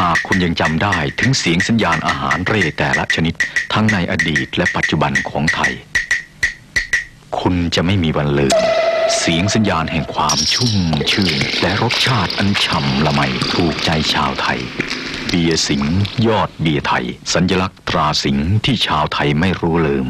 หากคุณยังจำได้ถึงเสียงสัญญาณอาหารเร่แต่ละชนิด ทั้งในอดีตและปัจจุบันของไทย คุณจะไม่มีวันลืมเสียงสัญญาณแห่งความชุ่มชื่น และรสชาติอันฉ่ำละไมถูกใจชาวไทย เบียร์สิงหยอดเบียร์ไทย สัญลักษณ์ตราสิงที่ชาวไทยไม่รู้ลืม